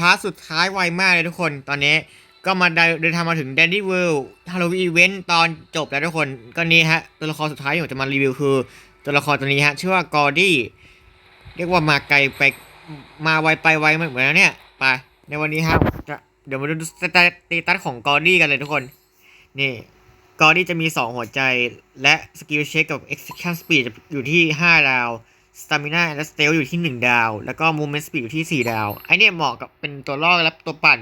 พาร์ทสุดท้ายไวมากเลยทุกคน ตอนนี้ก็มาได้เดินทางมาถึง Dandy World Halloween Event ตอนจบแล้วทุกคน ก็นี่ฮะ ตัวละครสุดท้ายที่ผมจะมารีวิวคือ ตัวละครตัวนี้ฮะ ชื่อว่ากอร์ดี้ เรียกว่ามาไกลไป มาไวไปไวเหมือนกันนะเนี่ย ไป ในวันนี้ครับจะเดี๋ยวมาดูสเตตัสของกอร์ดี้กันเลยทุกคน นี่กอร์ดี้จะมี 2 หัวใจและสกิลเช็คกับ execution speed อยู่ที่ 5 ดาว stamina และ stealth อยู่ที่ 1 ดาว แล้วก็ movement speed อยู่ที่ 4 ดาว ไอเนี่ยเหมาะกับเป็นตัวล่อและตัวปั่น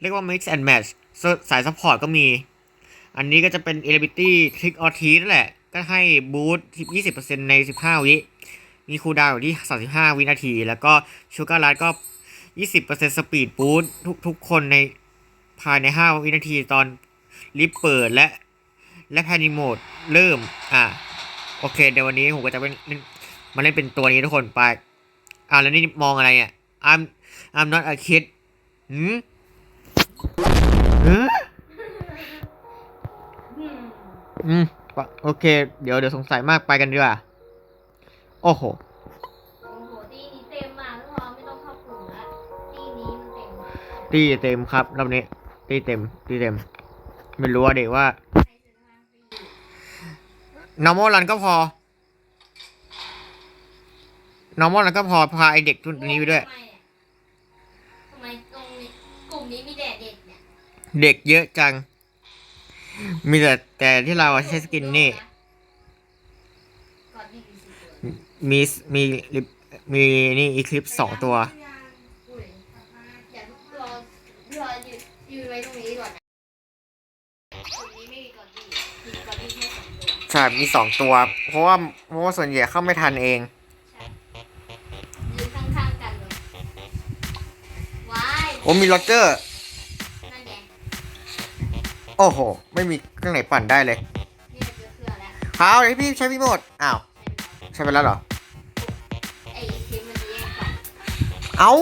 เรียกว่า mix and match สสาย support ก็มี อันนี้ก็จะเป็น ability trick or treat นั่นแหละ ก็ให้ boost 20%ใน 15 วิ มีคูลดาวอยู่ที่ 35 วินาที แล้วก็ชูการ์ลัดก็ 20% speed boost ทุกทุกคนในภายใน 5 วินาทีตอนลิฟเปิดและและแพนิโหมดเริ่ม อะ โอเค เดี๋ยววันนี้ผมก็จะเป็น มาเล่นเป็นตัวนี้ทุกคนไปอะแล้วนี่มองอะไรเนี่ย I'm I'm not a kid หืมหืมอืมโอเค เดี๋ยวเดี๋ยวสงสัยมากไปกันดีกว่าโอ้โหโอ้โหตีนี้เต็มมากทุกคนไม่ต้องเข้ากลุ่มละตีนี้มันเต็มตีเต็มครับรอบนี้ตีเต็มตีเต็ม ไม่รู้ว่าเด็กว่าใครจะทางตี normal run ก็พอ normal run ก็พอพาไอเด็กตัวนี้ไปด้วยทำไมเนี่ยทำไมตรงนี้กลุ่มนี้มีแต่เด็กเนี่ยเด็กเยอะจัง มีแต่แต่ที่เราใช้สกินนี่ ก่อนที่มีสิบตัวมีมีลิปมีนี่อีคลิปสองตัว อุ้ยอย่าทุกรอรอยืนยืนไว้ตรงนี้ก่อนนะกลุ่มนี้ไม่มีก่อนที่มีก่อนที่แค่สองตัว ใช่มีสองตัว เพราะว่าเพราะว่าส่วนใหญ่เข้าไม่ทันเอง ว้ายโอ้มีโรเจอร์ นั่นไงโอ้โห ไม่มีเครื่องไหนปั่นได้เลยเนี่ยเจอเครื่องแล้วเอาเลยพี่ใช้พี่โหมดอ้าวใช้ไปแล้วเหรอ ไอ้คลิปมันจะแยกกันเอา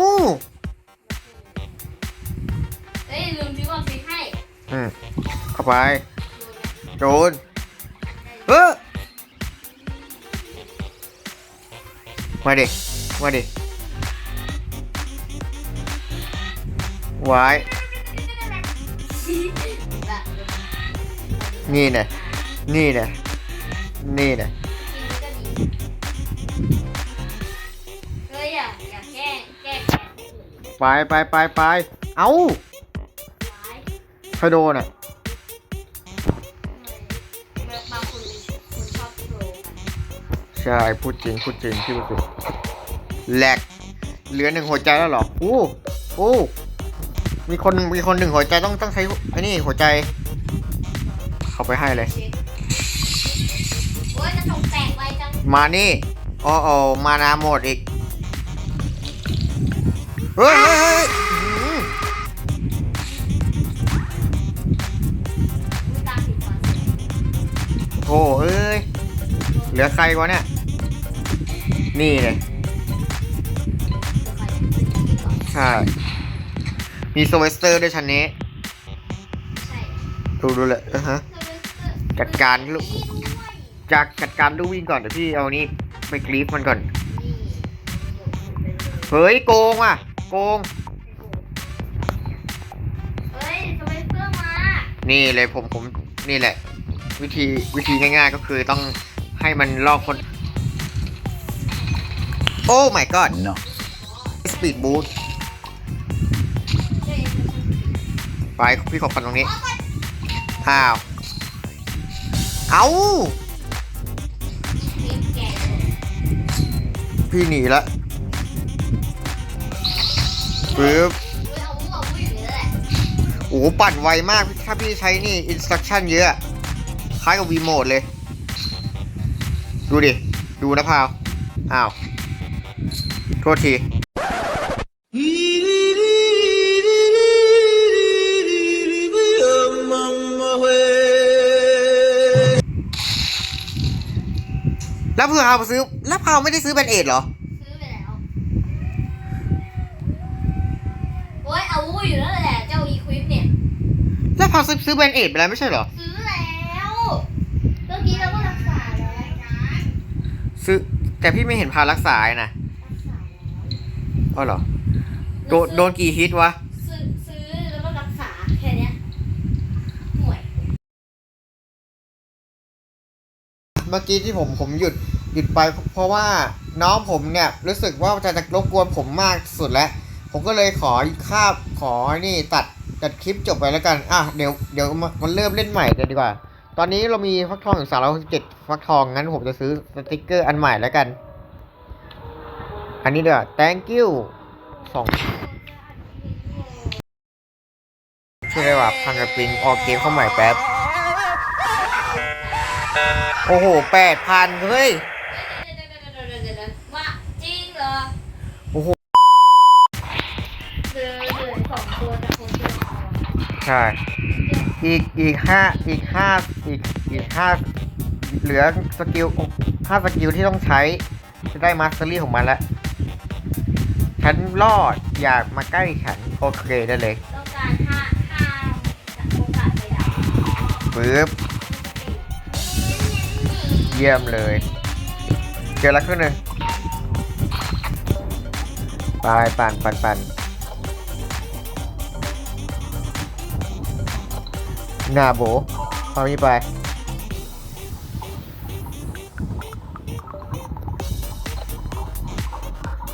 เอ้ยลืมซื้อความฟิตให้อืมเข้าไป ดูนะโดนเออมาดิ มาดิ ไว้แบบนี่นะนี่นะนี่นะกินก็ดีเฮ้ยอย่าอย่าแกล้งแกล้งแกล้งคนอื่นไปไปไปไปเอาร้ายใครโดนอะทำไมบางคนเลยคนชอบโปรกันใช่พูดจริงพูดจริงที่พูดจริงแหลกเหลือหนึ่งหัวใจแล้วเหรออู้อู้ มีคนมีคนหนึ่งหัวใจต้องต้องใช้ไอ้นี่หัวใจ เข้าไปให้เลยเช็คโอ้ยจะตกแตกไวจังมานี่โอ้โอมานาหมดอีกเฮ้ยเฮ้ยเฮ้ยอื้อหือมือตาผิดฟันโอ้เอ้ยเหลือใครวะเนี่ย นี่เลย ใช่ มีโซเวสเตอร์ด้วยชั้นนี้ ใช่ดูดูเลยอะฮะ จัดการลูก จากจัดการดูวิ่งก่อนเดี๋ยวพี่เอานี่ไปกรีฟมันก่อน เฮ้ยโกงว่ะ โกง เฮ้ยทำไมเพื่อนมานี่เลยผมผมนี่แหละ วิธีวิธีง่ายๆก็คือต้องให้มันลอกคน โอ้ my god No. speed boost ไปพี่ขอบฟันตรงนี้อ้าว เอาพี่หนีละปึ๊บโอ้ปั่นไวมาก ถ้าพี่ใช้นี่ instruction เยอะ คล้ายกับ V mode เลย ดูดิ ดูนะพาว อ้าว โทษที แล้วเพื่อพาวซื้อ แล้วพาวไม่ได้ซื้อแบนเอดเหรอ ซื้อไปแล้ว โอ้ยเอาวุ้ยอยู่แล้วแหละ เจ้าอีควิปเนี่ย แล้วพาวซื้อซื้อแบนเอดไปแล้วไม่ใช่เหรอ ซื้อแล้ว เมื่อกี้เราก็รักษาแล้วซื้อ แต่พี่ไม่เห็นพารักษาไอ้นะรักษาแล้วอ๋อเหรอ โดนโดนกี่ฮิตวะ ซื้อซื้อแล้วก็รักษาแค่เนี้ยห่วย เมื่อกี้ที่ผมผมหยุด หยุดไปเพราะว่าน้องผมเนี่ยรู้สึกว่าจะจะรบกวนผมมากสุดแล้ว ผมก็เลยขอคาบขอนี่ตัดตัดคลิปจบไปแล้วกัน อะเดี๋ยวเดี๋ยวมามันเริ่มเล่นใหม่กันดีกว่า ตอนนี้เรามีฟักทองอยู่สามร้อยสิบเจ็ดฟักทองงั้นผมจะซื้อสติกเกอร์อันใหม่แล้วกัน อันนี้เดี๋ยว thank you สองชื่ออะไรวะพังกับปิงออกเกมเข้าใหม่แป๊บ โอ้โหแปดพันเฮ้ย ใช่อีกอีกห้าอีกห้าอีกอีกห้าเหลือสกิลห้าสกิลที่ต้องใช้ จะได้มาสเตอรี่ของมันแล้ว ฉันรอดอยากมาใกล้ฉัน โอเคได้เลยต้องการห้าห้าจากโอกาสไปดับปึ๊บเยี่ยมเลย เจอแล้วครึ่งหนึ่งไปปั่นปั่นปั่น หน้าโบเอานี้ไป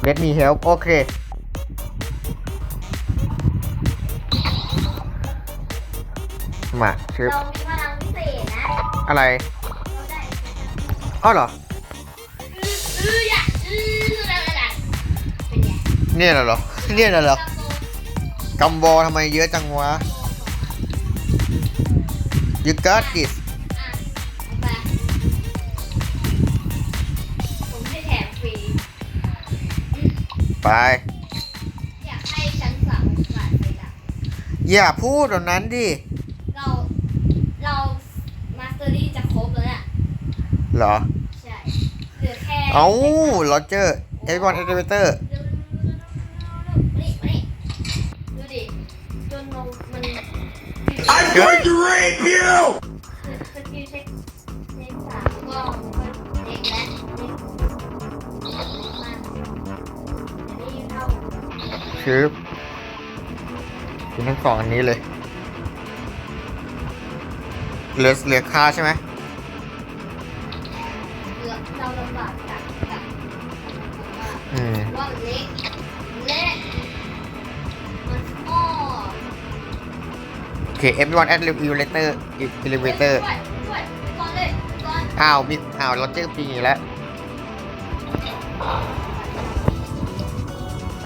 Let me help โอเค มาชึบเรามีพลังพิเศษนะอะไรเราได้อ้าวเหรอ อืออยากอืออะไรเป็นไงเนี่ยน่ะเหรอ เนี่ยน่ะเหรอตะโกนกัมบอทำไมเยอะจังวะ You got this อะเอาไปผมให้แถมฟรี ไป อยากให้ฉันสามโอกาสไปดับอย่าพูดแบบนั้นดิ เรา เรา มาสเตอรี่จะครบแล้วเนี่ยเหรอ ใช่ เหลือแค่เอ้าโรเจอร์เอ v อนเอเดเวเตอร์เร็วๆๆๆๆมานี่มานี่ดูดิ จนเรามัน I'm going to rape you! สกิลเช็คเช็คสามก็เด็กและเด็กมากอันนี้เท่าคือคุณทั้งสองอันนี้เลย เหลือเหลือค่าใช่ไหมเหลือเราลำบากกับกับอืม ว่าเล็ก เค everyone at elevator elevator ช่วยช่วยไปก่อนเลยไปก่อนอ้าวมีอ้าวโรเจอร์ปีแล้ว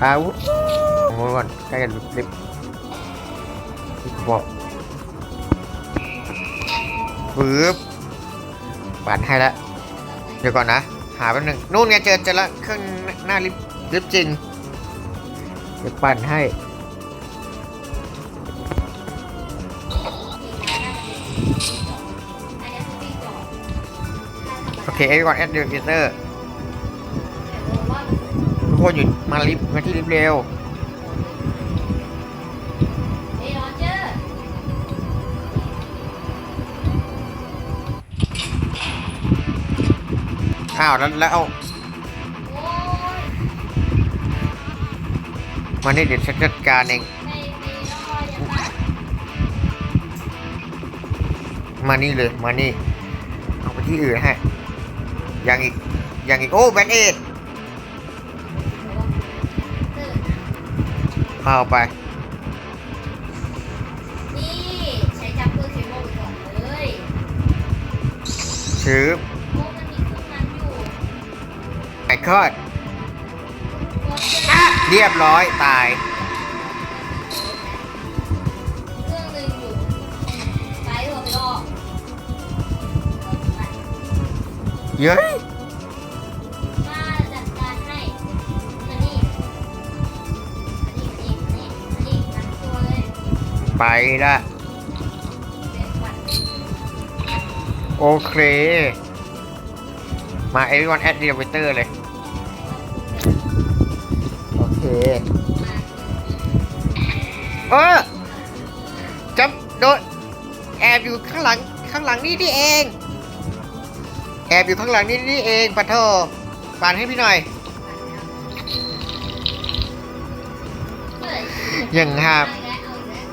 อ้าวโอ้ยใกล้กันลิฟต์บอกปึ๊บปั่นให้แล้วเดี๋ยวก่อนนะ หาแป๊บนึงนู่นไงเจอเจอละเครื่องหน้าลิฟต์ลิฟต์จริงเดี๋ยวปั่นให้ อันนี้คือปีจอดโอเค everyone at elevator ว่าทุกคนหยุดมาลิฟต์มาที่ลิฟต์เร็วเฮ้ยโรเจอร์อ้าวแล้วแล้วเอาโอ้ยมานี่เดี๋ยวฉันจัดการเอง มานี่เลยมานี่เอาไปที่อื่นให้ยังอีกยังอีกโอ้แบนเอ็ดเออเอาไป นี่ใช้จับเพื่อเคมอลไปก่อนเลยชื้อโอ้มันมีเครื่องนั้นอยู่ไอ้คอดโรเจอร์เรียบร้อยตาย เลยไปละโอเค มา everyone at elevator เลย โอเคเออจำโดนแอบอยู่ข้างหลัง ข้างหลังนี่นี่เอง แอบอยู่ข้างหลังนี่นี่เองปะโทปั่นให้พี่หน่อย ยังห้ามเอาอีกแล้วเอาอีกแล้ว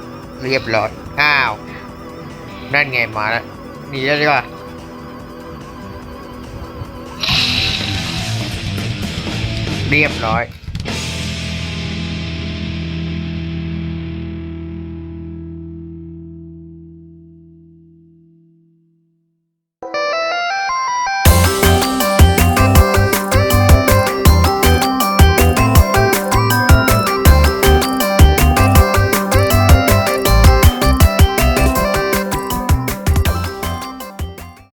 เรียบร้อยอ้าว นั่นไงมาแล้วหนีแล้วดีกว่าเรียบร้อย